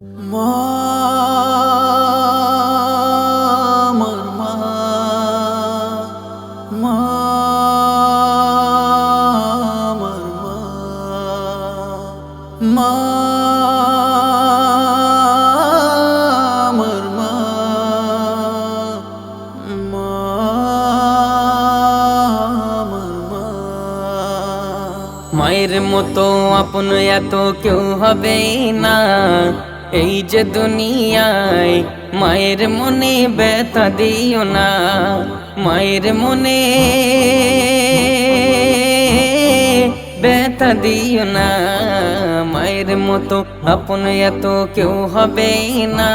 আমার মা আমার মা আমার মা মায়ের মতো আপন এত কেউ হবে না। এই যে দুনিয়ায় মায়ের মনে ব্যথা দিও না মায়ের মনে ব্যথা দিও না মায়ের মতো আপন এত কেউ হবে না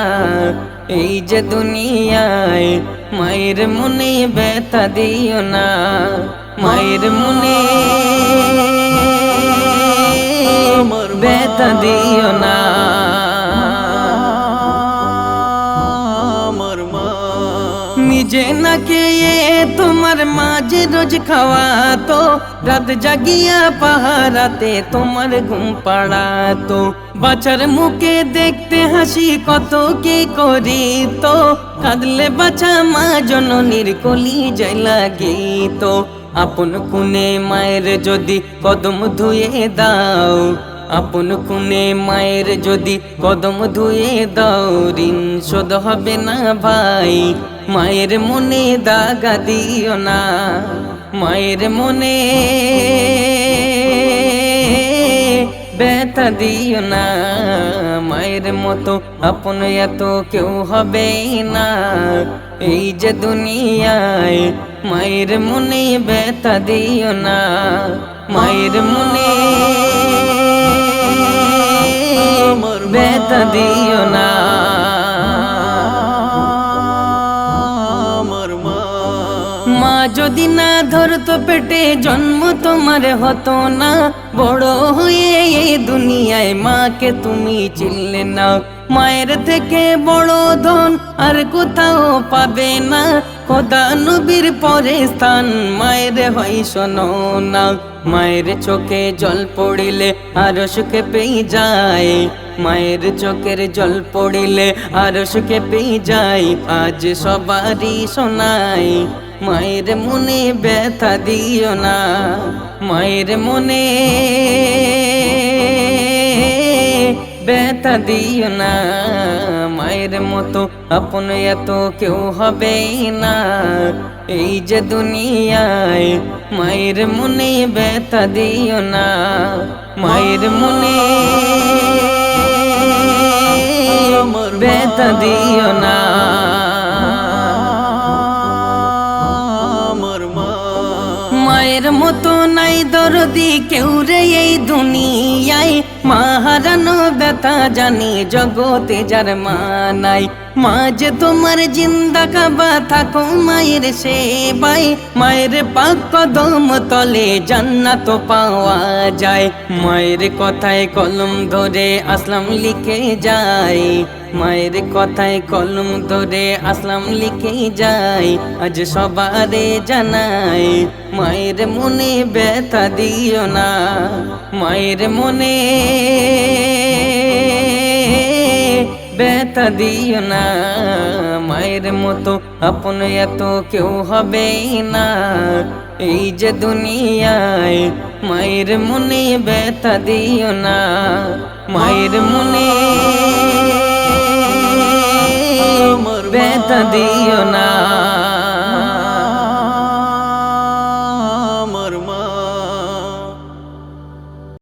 এই যে দুনিয়ায় মায়ের মনে ব্যথা দিও না মায়ের মনে। ব্যথা দিও না নিজে না খেয়ে তোমার মাঝে রোজ খাওয়া তো রাত জাগিয়া পাহারাতে তোমার ঘুম পাড়াতো। বাচ্চার মুখে দেখতে হাসি কত কি করি তো কাঁদলে বাছা মা জননীর কলি যাই লাগে তো আপন কুনে মায়ের যদি কদম ধুয়ে দাও আপন কুনে মায়ের যদি কদম ধুয়ে দাও, ঋণ শোধ হবে না ভাই। মায়ের মনে দাগা দিও না। মায়ের মনে ব্যথা দিও না। মায়ের মতো আপন এত কেউ হবে না। এই যে দুনিয়ায় মায়ের মনে ব্যথা দিও না। মায়ের মনে ব্যথা দিও না। যদি না ধরতো পেটে, জন্ম তোমার হতো না। বড় হয়ে এই দুনিয়ায় মাকে তুমি চিনলে না। মায়ের থেকে বড় ধন আর কোথাও পাবে না। খোদা নবীর পরে স্থান, মায়ের হয় শোনো না। মায়ের চোখে জল পড়িলে আর সুখে পেয়ে যায়। মায়ের চোখের জল পড়িলে আর সুখে পেয়ে যায়। আজ সবারই শোনাই মায়ের মনে ব্যথা দিও না মায়ের মনে ব্যথা দিও না মায়ের মতো আপন এত কেউ হবে না। এই যে দুনিয়ায় মায়ের মনে ব্যথা দিও না মায়ের মনে ব্যথা দিও না। মতো নাই দরদি কেউ রে এই দুনিয়ায়। মা হারানো ব্যথা জানি জগতে যার মা নাই মা যে তোমার জিন্দা কাবা থাকো মায়ের সেবাই মায়ের পাক কদম তলে জান্নাত পাওয়া যায়। মায়ের কথায় কলম ধরে আসলাম লিখে যায় মায়ের কথায় কলম ধরে আসলাম লিখে যাই। আজ সবারে জানাই, মায়ের মনে ব্যথা দিও না। মায়ের মনে ব্যথা দিও না। মায়ের মতো আপন এত কেউ হবে না। এই যে দুনিয়ায় মায়ের মনে বেতা দিও না। মায়ের মনে বেতা দিও না।